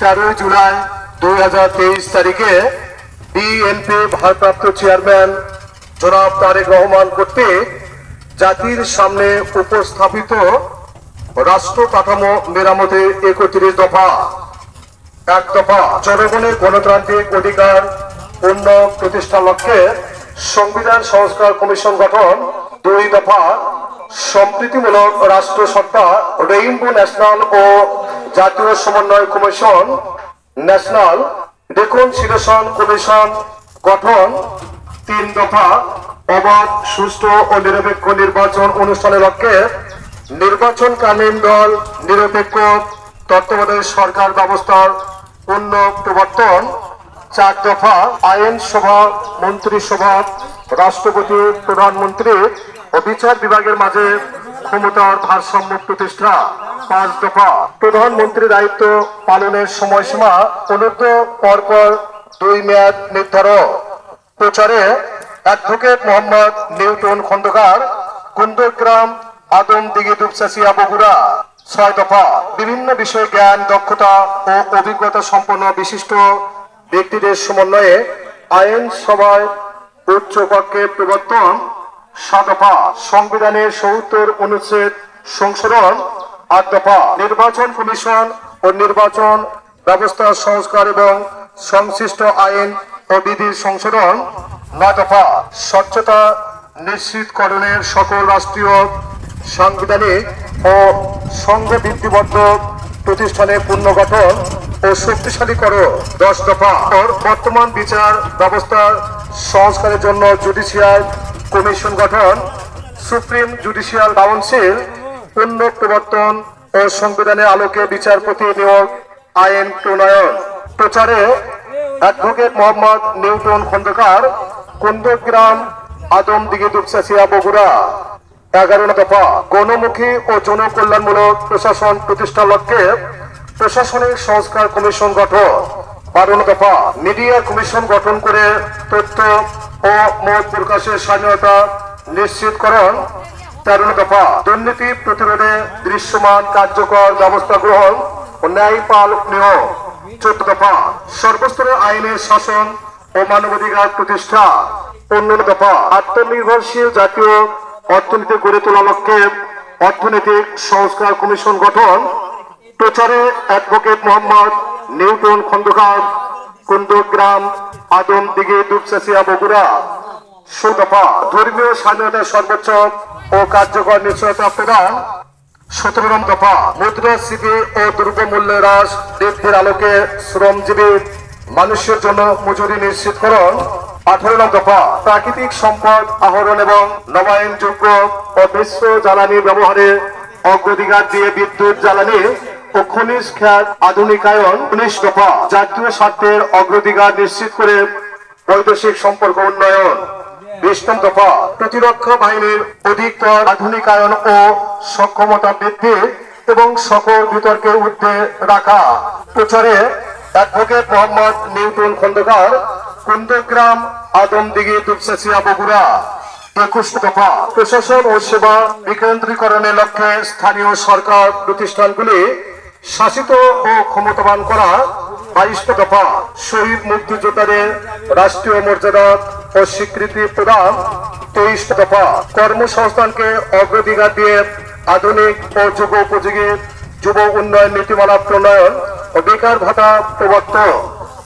তেরোই জুলাই দুই হাজার তেইশ তারিখে বিএনপি ভারপ্রাপ্ত চেয়ারম্যান জনাব তারেক রহমান কর্তৃক জাতির সামনে উপস্থাপিত রাষ্ট্র কাঠামো মেরামতে একত্রিশ দফা। এক দফা জনগণের গণতান্ত্রিক অধিকার, পূর্ণ প্রতিষ্ঠা লক্ষ্যে সংবিধান সংস্কার কমিশন গঠন। দুই দফা সম্প্রীতিমূলক রাষ্ট্র সত্তা রেইনবো ন্যাশনাল ও জাতীয় সমন্বয় কমিশন, ন্যাশনাল রেকনসিলেশন কমিশন গঠন তিন দফা, অবাধ, সুষ্ঠু ও নিরপেক্ষ নির্বাচন অনুষ্ঠানের লক্ষ্যে নির্বাচনকালীন দল, নিরপেক্ষ তত্ত্বাবধায়ক সরকার ব্যবস্থার পূর্ণ প্রবর্তন, চার দফা আইনসভা মন্ত্রিসভা রাষ্ট্রপতি, প্রধানমন্ত্রী ও বিচার বিভাগের মাঝে ক্ষমতার ভারসাম্য প্রতিষ্ঠা। পাঁচ দফা। প্রধানমন্ত্রীর দায়িত্ব পালনের সময়সীমা অনুদ্ধ পরপর দুই মেয়াদ নির্ধারণ প্রচারে advocate Mohammad Newton Khandakar, Kundagram Adamdighi Dupchanchia Bogura ছয় দফা। বিভিন্ন বিষয়ে জ্ঞান, দক্ষতা ও অভিজ্ঞতা সম্পন্ন বিশিষ্ট ব্যক্তিদের সমন্বয়ে আইন সভায় উচ্চ কক্ষে প্রবর্তন। সাত দফা। সংবিধানের সত্তর অনুচ্ছেদ সংশোধন আট দফা নির্বাচন কমিশন ও নির্বাচন ব্যবস্থা সংস্কার এবং সংশ্লিষ্ট আইন ও বিধির সংশোধন নয় দফা স্বচ্ছতা নিশ্চিতকরণের সকল রাষ্ট্রীয়, সাংবিধানিক ও সংঘবৃত্তিবদ্ধ প্রতিষ্ঠানের পুনর্গঠন ও শক্তিশালী করো দশ দফা। বর্তমান বিচার ব্যবস্থার সংস্কারের জন্য জুডিশিয়াল কমিশন গঠন, সুপ্রিম জুডিশিয়াল কাউন্সিল পূর্ণ প্রবর্তন ও সংবিধানের আলোকে বিচারপতি নিয়োগ আইন প্রণয়ন। প্রচারে অ্যাডভোকেট মোহাম্মদ নিউটন খন্দকার, কুন্দগ্রাম আদমদিঘি দুপচাচিয়া বগুড়া। এগারো দফা, গণমুখী ও জনকল্যাণমূলক প্রশাসন প্রতিষ্ঠার লক্ষ্যে প্রশাসনিক সংস্কার কমিশন গঠন। বারো দফা, মিডিয়া কমিশন গঠন করে তথ্য ও মত প্রকাশের স্বাধীনতা নিশ্চিতকরণ। তেরো দফা দুর্নীতি প্রতিরোধে দৃশ্যমান কার্যকর ব্যবস্থা গ্রহণ ও ন্যায় পালক নিয়োগ চোদ্দ দফা। সর্বস্তরের আইনের শাসন ও মানবাধিকার প্রতিষ্ঠা। পনেরো দফা, আত্মনির্ভরশীল জাতীয় অর্থনীতি গড়ে তোলা লক্ষ্যে অর্থনৈতিক সংস্কার কমিশন গঠন। প্রচারে advocate Mohammad Newton Khandakar Kundagram Adamdighi Dupchanchia Bogura. সুদফা ধর্মীয় স্বাধীনতা সর্বোচ্চ ও কার্যকর নিশ্চয়তা প্রদান সতেরো নং দফা। মুদ্রাস্ফীতি ও দ্রব্যমূল্য হ্রাস বৃদ্ধির আলোকে শ্রমজীবী মানুষের জন্য মজুরি নিশ্চিতকরণ আঠারো নং দফা, প্রাকৃতিক সম্পদ আহরণ এবং নবায়নযোগ্য ও মিশ্র জ্বালানি ব্যবহারে অগ্রাধিকার দিয়ে বিদ্যুৎ, জ্বালানি ও খনিজ খাত আধুনিকায়ন। উনিশ দফা, জাতীয় স্বার্থের অগ্রাধিকার নিশ্চিত করে বৈদেশিক সম্পর্ক উন্নয়ন। বিষ্ণু দফা প্রতিরক্ষা বাহিনীর অধিকতর আধুনিকায়ন ও সক্ষমতা বৃদ্ধি এবং সকল বিতর্কের ঊর্ধ্বে রাখা। প্রচারে অ্যাডভোকেট মোহাম্মদ নিউটন খন্দকার, কুন্দগ্রাম আদমদিঘি দুপচাচিয়া বগুড়া একুশ দফা প্রশাসন ও সেবা বিকেন্দ্রীকরণের লক্ষ্যে স্থানীয় সরকার প্রতিষ্ঠানগুলি শাসিত ও ক্ষমতাবান করা বাইশ দফা শহীদ মুক্তিযোদ্ধাদের রাষ্ট্রীয় মর্যাদা ও প্রদান, তেইশ দফা কর্মসংস্থানকে অগ্রাধিকার দিয়ে আধুনিক ও যুগ উপযোগী যুব উন্নয়ন নীতিমালা প্রণয়ন ও বেকার ভাতা প্রবর্তন।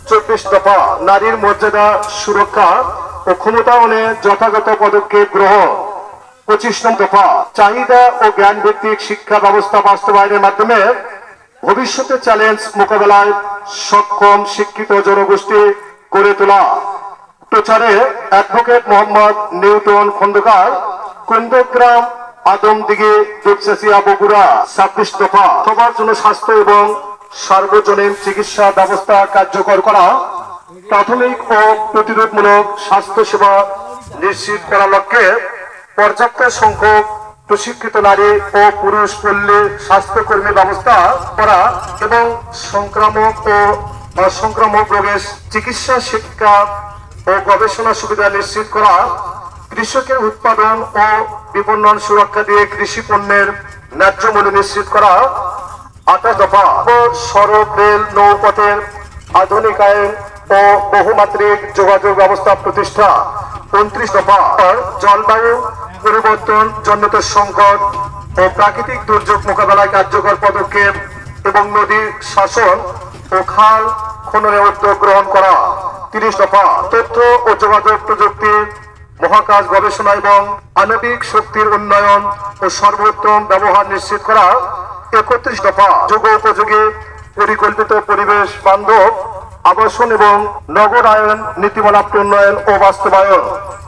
চব্বিশ দফা নারীর মর্যাদা সুরক্ষা ও ক্ষমতায়নে যথাযথ পদক্ষেপ গ্রহণ। পঁচিশ নং দফা চাহিদা ও জ্ঞান ভিত্তিক শিক্ষা ব্যবস্থা বাস্তবায়নের মাধ্যমে ভবিষ্যতে চ্যালেঞ্জ মোকাবেলায় সক্ষম শিক্ষিত জনগোষ্ঠী গড়ে তোলা। প্রচারে অ্যাডভোকেট মোহাম্মদ নিউটন খন্দকার কুন্দগ্রাম আদমদিঘি দুপচাচিয়া বগুড়া, ছাব্বিশ দফা। সবার জন্য স্বাস্থ্য এবং সার্বজনীন চিকিৎসা ব্যবস্থা কার্যকর করা, প্রাথমিক ও প্রতিরোধমূলক স্বাস্থ্য সেবা নিশ্চিত করার লক্ষ্যে পর্যাপ্ত সংখ্যক প্রশিক্ষিত নারী ও পুরুষ পল্লী স্বাস্থ্যকর্মী ব্যবস্থা করা এবং সংক্রামক ও অসংক্রামক রোগের চিকিৎসা শিক্ষা ও গবেষণা সুবিধা নিশ্চিত করা, কৃষকের উৎপাদন ও বিপণন সুরক্ষা দিয়ে কৃষি পণ্যের ন্যায্য মূল্য নিশ্চিত করা, আঠাশ দফা সড়ক, রেল, নৌপথের আধুনিকায়ন ও বহুমাত্রিক যোগাযোগ ব্যবস্থা প্রতিষ্ঠা, উনত্রিশ দফা জলবায়ু পরিবর্তন জনিত সংকট ও প্রাকৃতিক দুর্যোগ মোকাবেলায় কার্যকর পদক্ষেপ এবং নদীর শাসন ও খাল খননের উদ্যোগ গ্রহণ করা। তিরিশ দফা তথ্য ও যোগাযোগ প্রযুক্তি, মহাকাশ গবেষণা এবং আণবিক শক্তির উন্নয়ন ও সর্বোত্তম ব্যবহার নিশ্চিত করা, একত্রিশ দফা যুগ উপযোগী পরিকল্পিত পরিবেশ বান্ধব, আবাসন এবং নগরায়ন নীতিমালা প্রণয়ন ও বাস্তবায়ন।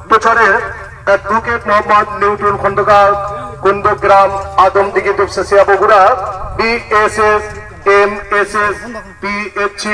প্রচারে advocate Mohammad Newton Khandakar Kundagram Adamdighi Dupchanchia Bogura BSS M S S PHC